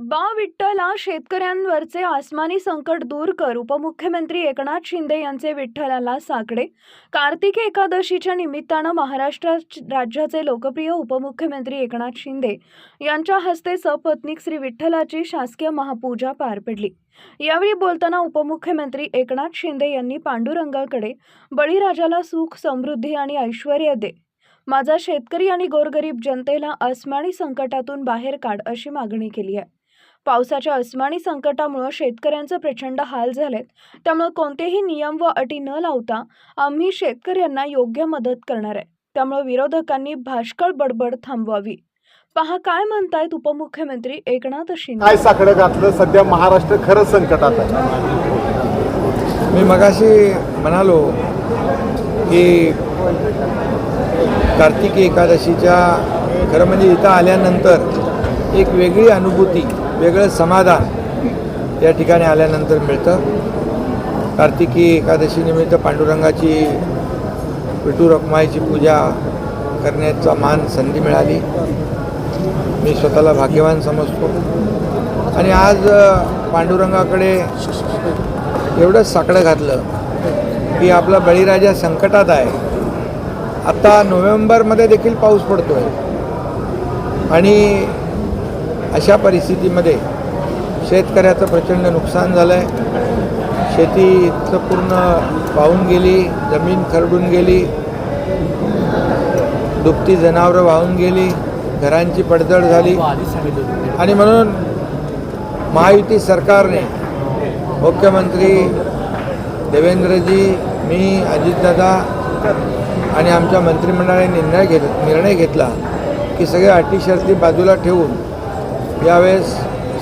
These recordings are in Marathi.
बा विठ्ठला शेतकऱ्यांवरचे आसमानी संकट दूर कर उपमुख्यमंत्री एकनाथ शिंदे यांचे विठ्ठलाला साकडे. कार्तिकी एकादशीच्या निमित्तानं महाराष्ट्र राज्याचे लोकप्रिय उपमुख्यमंत्री एकनाथ शिंदे यांच्या हस्ते सपत्नीक श्री विठ्ठलाची शासकीय महापूजा पार पडली. यावेळी बोलताना उपमुख्यमंत्री एकनाथ शिंदे यांनी पांडुरंगाकडे बळीराजाला सुख समृद्धी आणि ऐश्वर दे. माझा शेतकरी आणि गोरगरीब जनतेला आसमानी संकटातून बाहेर काढ अशी मागणी केली आहे. पावसाच्या अस्मानी संकटामुळे शेतकऱ्यांचे प्रचंड हाल झालेत. त्यामुळे कोणतेही नियम व अटी न लावता आम्ही शेतकऱ्यांना योग्य मदत करणार आहे. त्यामुळे विरोधकांनी भाष्कळ बडबड थांबवावी. पहा काय म्हणतायत उपमुख्यमंत्री एकनाथ शिंदे? काय साकडं घातलं? सध्या महाराष्ट्र खरं संकटात आहे. मी मगाशी म्हणालो की कार्तिकी एकादशीच्या खरं म्हणजे इथं आल्यानंतर एक वेगळी अनुभूती वेगळं समाधान या ठिकाणी आल्यानंतर मिळतं. कार्तिकी एकादशीनिमित्त पांडुरंगाची विठू रखमाईची पूजा करण्याचा मान संधी मिळाली. मी स्वतःला भाग्यवान समजतो. आणि आज पांडुरंगाकडे एवढंच साकडं घातलं की आपला बळीराजा संकटात आहे. आता नोव्हेंबरमध्ये देखील पाऊस पडतो आहे आणि अशा परिस्थितीमध्ये शेतकऱ्याचं प्रचंड नुकसान झालं आहे शेतीचं पूर्ण वाहून गेली जमीन खरडून गेली दुभती जनावरं वाहून गेली घरांची पडझड झाली. आणि म्हणून महायुती सरकारने मुख्यमंत्री देवेंद्रजी मी अजितदादा आणि आमच्या मंत्रिमंडळाने निर्णय घेत निर्णय घेतला की सगळ्या अटी शर्ती बाजूला ठेवून यावेळेस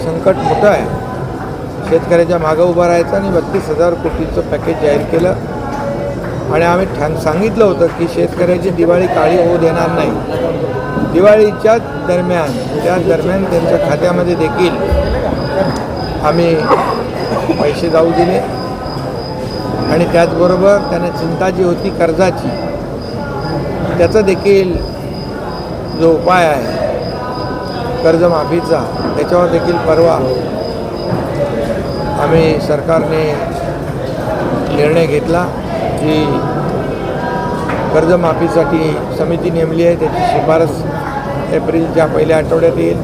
संकट मोठं आहे. शेतकऱ्याच्या मागं उभा राहायचं आणि बत्तीस हजार कोटीचं पॅकेज जाहीर केलं. आणि आम्ही ठाण सांगितलं होतं की शेतकऱ्याची दिवाळी काळी होऊ देणार नाही. दिवाळीच्या दरम्यान त्याच दरम्यान त्यांच्या खात्यामध्ये देखील आम्ही पैसे जाऊ दिले. आणि त्याचबरोबर त्यांना चिंता जी होती कर्जाची त्याचा देखील जो उपाय आहे कर्जमाफीचा. त्याच्यावर देखील परवा आम्ही सरकारने निर्णय घेतला की कर्जमाफीसाठी समिती नेमली आहे त्याची शिफारस एप्रिलच्या पहिल्या आठवड्यात येईल.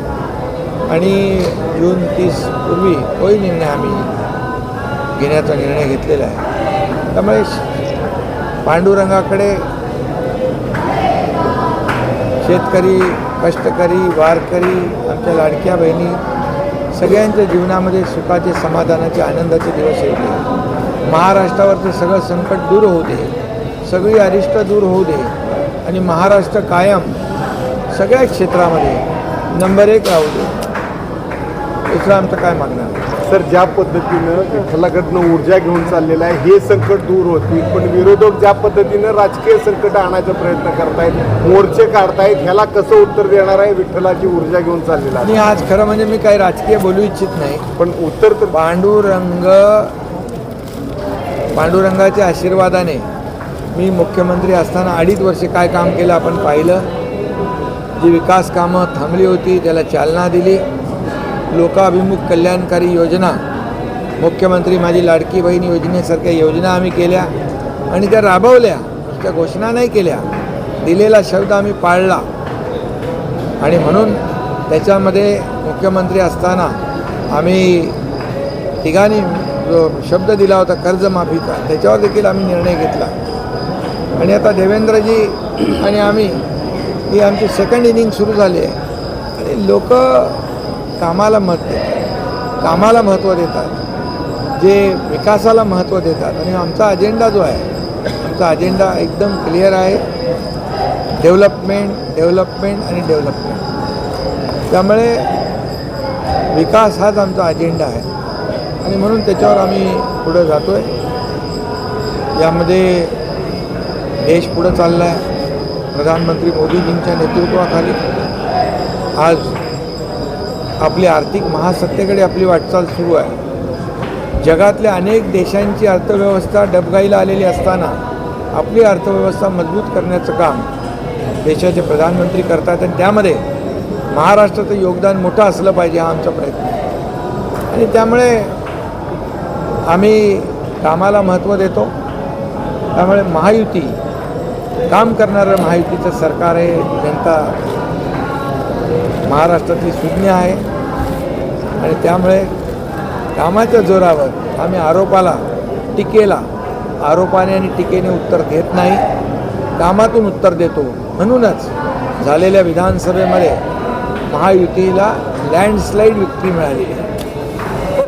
आणि जून तीस पूर्वी तोही निर्णय आम्ही घेण्याचा निर्णय घेतलेला आहे. त्यामुळे पांडुरंगाकडे शेतकरी कष्टकरी वारकरी आमच्या लाडक्या बहिणी सगळ्यांच्या जीवनामध्ये सुखाचे समाधानाचे आनंदाचे दिवस येते. महाराष्ट्रावरचं सगळं संकट दूर होऊ दे. सगळी अरिष्ट दूर होऊ दे. आणि महाराष्ट्र कायम सगळ्या क्षेत्रामध्ये नंबर एक राहू दे. दुसरं आमचं काय मागणार? सर ज्या पद्धतीनं विठ्ठलाकडनं ऊर्जा घेऊन चाललेलं आहे हे संकट दूर होतील पण विरोधक ज्या पद्धतीनं राजकीय संकट आणायचा प्रयत्न करतायत मोर्चे काढतायत ह्याला कसं उत्तर देणार आहे विठ्ठलाची ऊर्जा घेऊन चाललेला आहे? आज खरं म्हणजे मी काही राजकीय बोलू इच्छित नाही. पण उत्तर तर पांडुरंग पांडुरंगाच्या आशीर्वादाने मी मुख्यमंत्री असताना अडीच वर्षे काय काम केलं आपण पाहिलं. जी विकास कामं थांबली होती त्याला चालना दिली. लोकाभिमुख कल्याणकारी योजना मुख्यमंत्री माझी लाडकी बहीण योजनेसारख्या योजना आम्ही केल्या आणि त्या राबवल्या त्या घोषणा नाही केल्या दिलेला शब्द आम्ही पाळला. आणि म्हणून त्याच्यामध्ये मुख्यमंत्री असताना आम्ही ठिकाणी जो शब्द दिला होता कर्जमाफीचा त्याच्यावर देखील आम्ही निर्णय घेतला. आणि आता देवेंद्रजी आणि आम्ही ही आमची सेकंड इनिंग सुरू झाली आहे. आणि लोक कामाला मत देतात. कामाला महत्त्व देतात. जे विकासाला महत्त्व देतात. आणि आमचा अजेंडा जो आहे आमचा अजेंडा एकदम क्लिअर आहे. डेव्हलपमेंट डेव्हलपमेंट आणि डेव्हलपमेंट त्यामुळे विकास हाच आमचा अजेंडा आहे. आणि म्हणून त्याच्यावर आम्ही पुढं जातो आहे यामध्ये देश पुढं चालला आहे प्रधानमंत्री मोदीजींच्या नेतृत्वाखाली. आज आपली आर्थिक महासत्तेकडे आपली वाटचाल सुरू आहे. जगातल्या अनेक देशांची अर्थव्यवस्था डबगाईला आलेली असताना आपली अर्थव्यवस्था मजबूत करण्याचं काम देशाचे प्रधानमंत्री करतात आणि त्यामध्ये महाराष्ट्राचं योगदान मोठं असलं पाहिजे हा आमचा प्रयत्न आहे. आणि त्यामुळे आम्ही कामाला महत्त्व देतो. त्यामुळे महायुती काम करणारं महायुतीचं सरकार आहे. जनता महाराष्ट्रातली सुज्ञ आहे. आणि त्यामुळे कामाच्या जोरावर आम्ही आरोपाला टीकेला. आरोपाने आणि टीकेने उत्तर देत नाही. कामातून उत्तर देतो. म्हणूनच झालेल्या विधानसभेमध्ये महायुतीला लँडस्लाईड विक्री मिळालेली आहे.